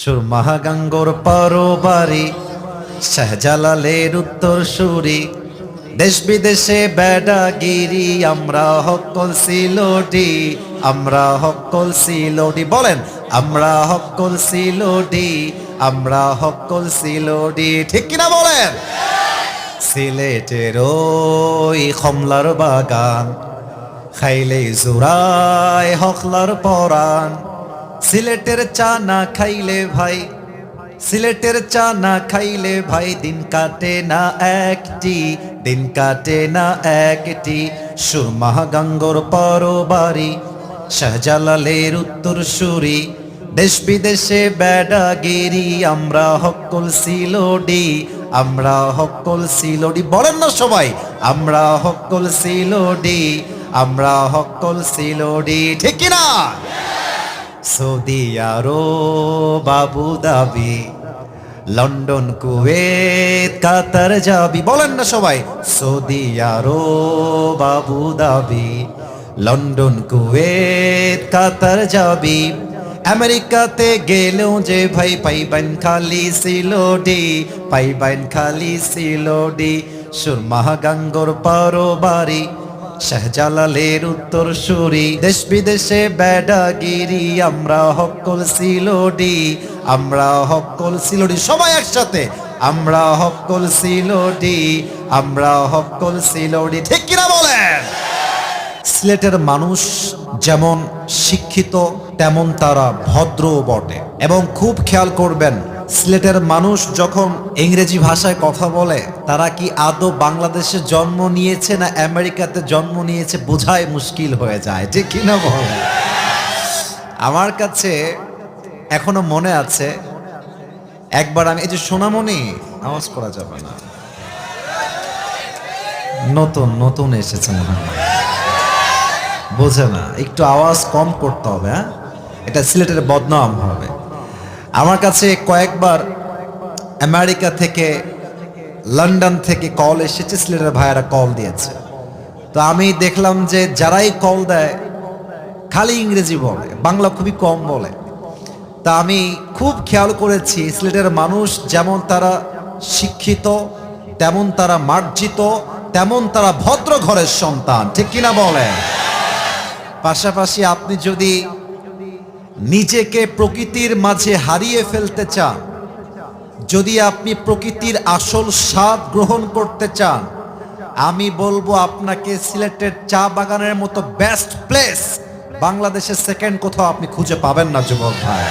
সুরমাহাগাঙ্গর পরবারি, শাহজালালের উত্তর সুরি দেশ বিদেশে বেডাগিরি আমরা হকল সিলোডি, আমরা হকল সিলোডি। বলেন, আমরা হকল সিলোডি, আমরা হকল সিলোডি। ঠিক কিনা বলেন? সিলেটের ওই কমলার বাগান, খাইলে জুরায় হকলার পরাণ। সিলেটের চা না খাইলে ভাই, সিলেটের চা না খাইলে ভাই, দিন কাটে না একটি, দিন কাটে না একটি। সুরমাহ গাঙ্গর পরবারি, শাহজালালের উত্তর সুরি দেশ বিদেশে বেডাগিরি আমরা হকল সিলোডি, আমরা হকল সিলোডি। বলেন না সবাই, আমরা হকল সিলোডি, আমরা হকল সিলোডি। ঠিক কিনা? সৌদি আরব আবু দাবি, লন্ডন, কুয়েত, কাতার যাবি। বলেন না সবাই সৌদি আরব আবু দাবি, লন্ডন, কুয়েত, কাতার যাবি। আমেরিকাতে গেলেও যে ভাই পাইবেন খালি সিলোডি পাইবেন খালি সিলোডি সুরমাহ গাঙ্গর পারোবারি শাহজালালের উত্তর সুরি, দেশ বিদেশে বেডাগিরি আমরা হকল সিলোডি, আমরা হকল সিলোডি, সবাই একসাথে, আমরা হকল সিলোডি, আমরা হকল সিলোডি, ঠিক কিনা বলেন? সিলেটের মানুষ যেমন শিক্ষিত, তেমন তারা ভদ্র বটে, এবং খুব খেয়াল করবেন সিলেটের মানুষ যখন ইংরেজি ভাষায় কথা বলে, তারা কি আদৌ বাংলাদেশে জন্ম নিয়েছে না আমেরিকাতে জন্ম নিয়েছে বোঝাই মুশকিল হয়ে যায়, ঠিক কিনা বলে? আমার কাছে এখনও মনে আছে, একবার আমি, এই যে সোনামণি, আওয়াজ করা যাবে না। নতুন নতুন এসেছে মনে হয়। বোঝে না, একটু আওয়াজ কম করতে হবে হ্যাঁ? এটা সিলেটের বদনাম হবে। আমার কাছে কয়েকবার আমেরিকা থেকে লন্ডন থেকে কল এসেছে, সিলেটের ভাইয়েরা কল দিয়েছে। তো আমি দেখলাম যে যারাই কল দেয়, খালি ইংরেজি বলে, বাংলা খুবই কম বলে। তা আমি খুব খেয়াল করেছি, সিলেটের মানুষ যেমন তারা শিক্ষিত, তেমন তারা মার্জিত, তেমন তারা ভদ্র ঘরের সন্তান, ঠিক কিনা বলেন? পাশাপাশি আপনি যদি নিজেকে প্রকৃতির মাঝে হারিয়ে ফেলতে চান। যদি আপনি প্রকৃতির আসল স্বাদ গ্রহণ করতে চান, আমি বলব আপনাকে সিলেটের চা বাগানের মতো বেস্ট প্লেস বাংলাদেশের সেকেন্ড কোথাও আপনি খুঁজে পাবেন না, যুবক ভাই।